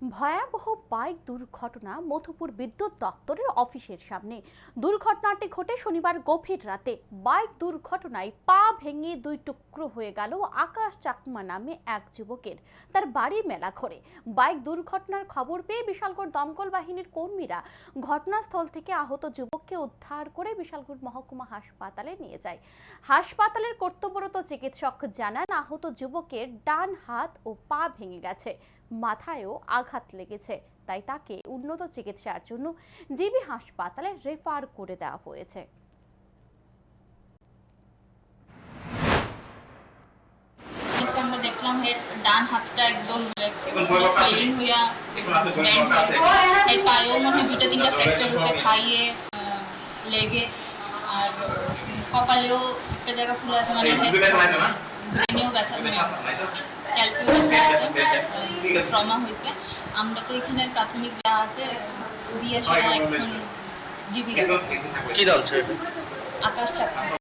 ভয়াবহ বাইক দুর্ঘটনা মধুপুর বিদ্যুৎ দপ্তরের অফিসের সামনে। দুর্ঘটনাটি ঘটে শনিবার গভীর রাতে। বাইক দুর্ঘটনায় পা ভেঙে দুই টুকরো হয়ে গেল আকাশ চাকমা নামে এক যুবকের। তার বাড়ি মেলা ঘরে বাইক দুর্ঘটনার খবর পেয়ে বিশালগড় দমকল বাহিনীর কর্মীরা ঘটনাস্থল থেকে আহত যুবককে উদ্ধার করে বিশালগড় মহকুমা হাসপাতালে নিয়ে যায়। হাসপাতালের কর্তব্যরত চিকিৎসক জানান, আহত যুবকের ডান হাত ও পা ভেঙে গেছে। মাথায়ও আঘাত লেগেছে তাই তাকে উন্নত চিকিৎসার জন্য জিবি হাসপাতালে রেফার করে দেওয়া হয়েছে। আমরা দেখলাম এর ডান হাতটা একদম হইয়া এর পায়েও মনে হয় দুটো তিনটা ফ্র্যাকচার হয়েছে খাইয়ে আহ, লেগে আর কপালেও একটা জায়গা ফুলে আছে মানে ব্রেনেও ব্যথা মানে স্ক্যাল্পেও ট্রমা হয়েছে। আমরা তো এখানে প্রাথমিক যা আছে দিয়ে সেটা এখন জীবিকা কি দল আকাশ চাকরি